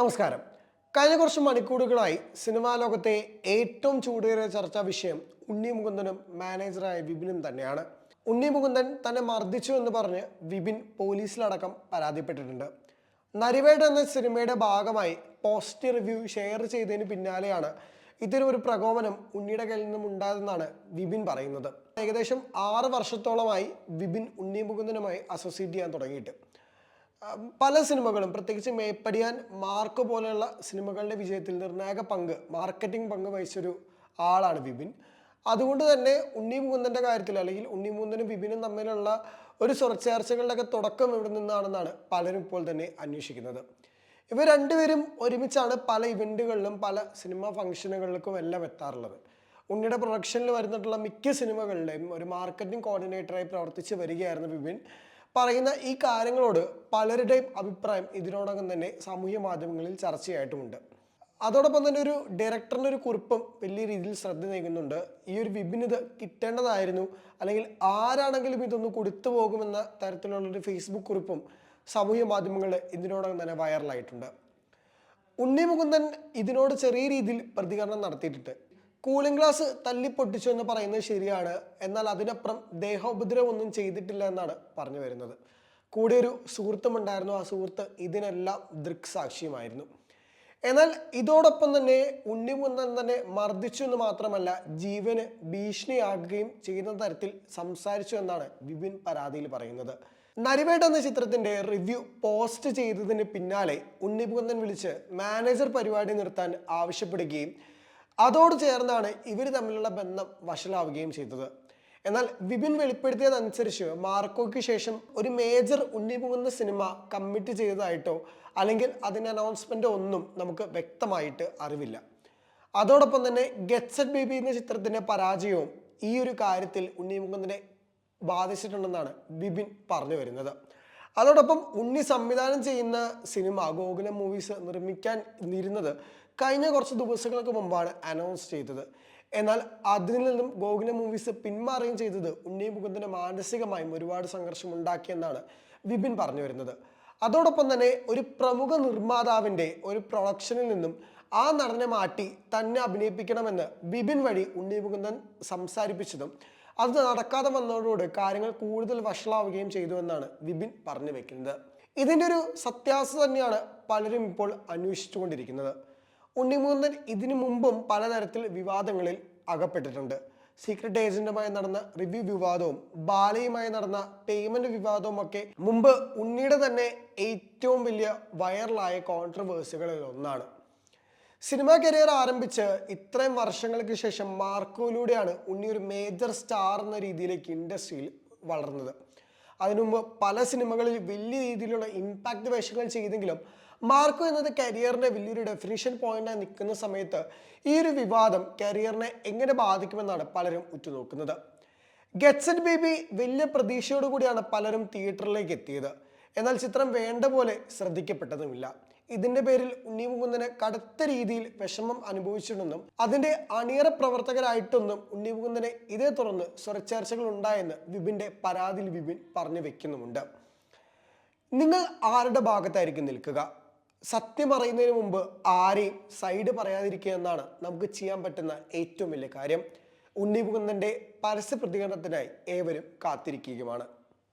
നമസ്കാരം. കഴിഞ്ഞ കുറച്ച് മണിക്കൂറുകളായി സിനിമാ ലോകത്തെ ഏറ്റവും ചൂടേറിയ ചർച്ചാ വിഷയം ഉണ്ണി മുകുന്ദനും മാനേജറായ വിപിനും തന്നെയാണ്. ഉണ്ണി മുകുന്ദൻ തന്നെ മർദ്ദിച്ചു എന്ന് പറഞ്ഞ് വിപിൻ പോലീസിലടക്കം പരാതിപ്പെട്ടിട്ടുണ്ട്. നരിവേട് എന്ന സിനിമയുടെ ഭാഗമായി പോസ്റ്റ് റിവ്യൂ ഷെയർ ചെയ്തതിന് പിന്നാലെയാണ് ഇത്തരം ഒരു പ്രകോപനം ഉണ്ണിയുടെ കയ്യിൽ നിന്നും ഉണ്ടായതെന്നാണ് വിപിൻ പറയുന്നത്. ഏകദേശം ആറ് വർഷത്തോളമായി വിപിൻ ഉണ്ണി മുകുന്ദനുമായി അസോസിയേറ്റ് ചെയ്യാൻ തുടങ്ങിയിട്ട്. പല സിനിമകളും പ്രത്യേകിച്ച് മേപ്പടിയാൻ മാർക്ക് പോലെയുള്ള സിനിമകളുടെ വിജയത്തിൽ നിർണായക പങ്ക് മാർക്കറ്റിംഗ് പങ്ക് വഹിച്ചൊരു ആളാണ് വിപിൻ. അതുകൊണ്ട് തന്നെ ഉണ്ണി മുകുന്ദന്റെ കാര്യത്തിൽ അല്ലെങ്കിൽ ഉണ്ണി മുകുന്ദനും വിപിനും തമ്മിലുള്ള ഒരു സ്വർച്ചേർച്ചകളുടെയൊക്കെ തുടക്കം ഇവിടെ നിന്നാണെന്നാണ് പലരും ഇപ്പോൾ തന്നെ അന്വേഷിക്കുന്നത്. ഇവർ രണ്ടുപേരും ഒരുമിച്ചാണ് പല ഇവന്റുകളിലും പല സിനിമ ഫംഗ്ഷനുകളിലേക്കും എല്ലാം എത്താറുള്ളത്. ഉണ്ണിയുടെ പ്രൊഡക്ഷനിൽ വരുന്നിട്ടുള്ള മിക്ക സിനിമകളുടെയും ഒരു മാർക്കറ്റിംഗ് കോർഡിനേറ്ററായി പ്രവർത്തിച്ച് വരികയായിരുന്നു വിപിൻ. പറയുന്ന ഈ കാര്യങ്ങളോട് പലരുടെയും അഭിപ്രായം ഇതിനോടകം തന്നെ സാമൂഹ്യ മാധ്യമങ്ങളിൽ ചർച്ചയായിട്ടുമുണ്ട്. അതോടൊപ്പം തന്നെ ഒരു ഡയറക്ടറിന്റെ ഒരു കുറിപ്പും വലിയ രീതിയിൽ ശ്രദ്ധ നൽകുന്നുണ്ട്. ഈ ഒരു വിഭിന്നത കിട്ടേണ്ടതായിരുന്നു. അല്ലെങ്കിൽ ആരാണെങ്കിലും ഇതൊന്ന് കൊടുത്തു പോകുമെന്ന തരത്തിലുള്ളൊരു ഫേസ്ബുക്ക് കുറിപ്പും സാമൂഹ്യ മാധ്യമങ്ങളിൽ ഇതിനോടകം തന്നെ വൈറലായിട്ടുണ്ട് ഉണ്ണി മുകുന്ദൻ ഇതിനോട് ചെറിയ രീതിയിൽ പ്രതികരണം നടത്തിയിട്ടുണ്ട്. കൂളിംഗ് ഗ്ലാസ് തല്ലിപ്പൊട്ടിച്ചു എന്ന് പറയുന്നത് ശരിയാണ്. എന്നാൽ അതിനപ്പുറം ദേഹോപദ്രവം ഒന്നും ചെയ്തിട്ടില്ല എന്നാണ് പറഞ്ഞു വരുന്നത്. കൂടെ ഒരു സുഹൃത്തും ഉണ്ടായിരുന്നു ആ സുഹൃത്ത് ഇതിനെല്ലാം ദൃക്സാക്ഷിയുമായിരുന്നു. എന്നാൽ ഇതോടൊപ്പം തന്നെ ഉണ്ണി മുകുന്ദൻ തന്നെ മർദ്ദിച്ചു എന്ന് മാത്രമല്ല ജീവന് ഭീഷണിയാകുകയും ചെയ്യുന്ന തരത്തിൽ സംസാരിച്ചു എന്നാണ് വിപിൻ പരാതിയിൽ പറയുന്നത്. നരിവേട്ട എന്ന ചിത്രത്തിന്റെ റിവ്യൂ പോസ്റ്റ് ചെയ്തതിന് പിന്നാലെ ഉണ്ണിമുകുന്ദൻ വിളിച്ച് മാനേജർ പരിപാടി നിർത്താൻ ആവശ്യപ്പെടുകയും അതോട് ചേർന്നാണ് ഇവർ തമ്മിലുള്ള ബന്ധം വഷളാവുകയും ചെയ്തത്. എന്നാൽ വിപിൻ വെളിപ്പെടുത്തിയതനുസരിച്ച് മാർക്കോയ്ക്ക് ശേഷം ഒരു major Unni Mukundan cinema commit ചെയ്തതായിട്ടോ അല്ലെങ്കിൽ അതിന് അനൗൺസ്മെന്റ് ഒന്നും നമുക്ക് വ്യക്തമായിട്ട് അറിവില്ല. അതോടൊപ്പം തന്നെ ഗെറ്റ്സെറ്റ് ബേബി എന്ന ചിത്രത്തിന്റെ പരാജയവും ഈ ഒരു കാര്യത്തിൽ ഉണ്ണി ബാധിച്ചിട്ടുണ്ടെന്നാണ് ബിബിൻ പറഞ്ഞു വരുന്നത്. അതോടൊപ്പം ഉണ്ണി സംവിധാനം ചെയ്യുന്ന സിനിമ ഗോകുലം മൂവീസ് നിർമ്മിക്കാൻ ഇരുന്നത് കഴിഞ്ഞ കുറച്ച് ദിവസങ്ങൾക്ക് മുമ്പാണ് അനൗൺസ് ചെയ്തത്. എന്നാൽ അതിൽ നിന്നും ഗോകുല മൂവീസ് പിന്മാറുകയും ചെയ്തത് ഉണ്ണി മുകുന്ദന് മാനസികമായും ഒരുപാട് സംഘർഷം ഉണ്ടാക്കിയെന്നാണ് വിപിൻ പറഞ്ഞു വരുന്നത്. അതോടൊപ്പം തന്നെ ഒരു പ്രമുഖ നിർമ്മാതാവിന്റെ ഒരു പ്രൊഡക്ഷനിൽ നിന്നും ആ നടനെ മാറ്റി തന്നെ അഭിനയിപ്പിക്കണമെന്ന് ബിബിൻ വഴി ഉണ്ണി മുകുന്ദൻ സംസാരിപ്പിച്ചതും അത് നടക്കാതെ വന്നതോടുകൂടി കാര്യങ്ങൾ കൂടുതൽ വഷളാവുകയും ചെയ്തു എന്നാണ് വിപിൻ പറഞ്ഞു വെക്കുന്നത്. ഇതിന്റെ ഒരു സത്യാവസ്ഥ തന്നെയാണ് പലരും ഇപ്പോൾ അന്വേഷിച്ചുകൊണ്ടിരിക്കുന്നത്. ഉണ്ണിമുകുന്ദൻ ഇതിനു മുമ്പും പലതരത്തിൽ വിവാദങ്ങളിൽ അകപ്പെട്ടിട്ടുണ്ട്. സീക്രട്ട് ഏജന്റുമായി നടന്ന റിവ്യൂ വിവാദവും ബാലയുമായി നടന്ന പേയ്മെന്റ് വിവാദവും ഒക്കെ മുമ്പ് ഉണ്ണിയുടെ തന്നെ ഏറ്റവും വലിയ വൈറലായ കോൺട്രവേഴ്സികളിൽ ഒന്നാണ്. സിനിമാ കരിയർ ആരംഭിച്ച് ഇത്രയും വർഷങ്ങൾക്ക് ശേഷം മാർക്കോയിലൂടെയാണ് ഉണ്ണി ഒരു മേജർ സ്റ്റാർ എന്ന രീതിയിലേക്ക് ഇൻഡസ്ട്രിയിൽ വളർന്നത്. അതിനു മുമ്പ് പല സിനിമകളിൽ വലിയ രീതിയിലുള്ള ഇമ്പാക്റ്റ് വേഷങ്ങൾ ചെയ്തെങ്കിലും മാർക്കോ എന്നത് കരിയറിന്റെ വലിയൊരു ഡെഫിനിഷൻ പോയിന്റായി നിൽക്കുന്ന സമയത്ത് ഈ ഒരു വിവാദം കരിയറിനെ എങ്ങനെ ബാധിക്കുമെന്നാണ് പലരും ഉറ്റുനോക്കുന്നത്. ഗെറ്റ്സെറ്റ് ബേബി വലിയ പ്രതീക്ഷയോടുകൂടിയാണ് പലരും തിയേറ്ററിലേക്ക് എത്തിയത്. എന്നാൽ ചിത്രം വേണ്ട പോലെ ശ്രദ്ധിക്കപ്പെട്ടതുമില്ല. ഇതിന്റെ പേരിൽ ഉണ്ണി മുകുന്ദന് കടുത്ത രീതിയിൽ വിഷമം അനുഭവിച്ചിട്ടുണ്ടെന്നും അതിന്റെ അണിയറ പ്രവർത്തകരായിട്ടൊന്നും ഉണ്ണി മുകുന്ദനെ ഇതേ തുടർന്ന് സ്വരച്ചേർച്ചകൾ ഉണ്ടായെന്ന് വിപിന്റെ പരാതിയിൽ വിപിൻ പറഞ്ഞു വെക്കുന്നുമുണ്ട്. നിങ്ങൾ ആരുടെ ഭാഗത്തായിരിക്കും നിൽക്കുക? സത്യം പറയുന്നതിന് മുമ്പ് ആരെയും സൈഡ് പറയാതിരിക്കുക എന്നാണ് നമുക്ക് ചെയ്യാൻ പറ്റുന്ന ഏറ്റവും വലിയ കാര്യം. ഉണ്ണി മുകുന്ദന്റെ പരസ്യ പ്രതികരണത്തിനായി ഏവരും കാത്തിരിക്കുകയുമാണ്.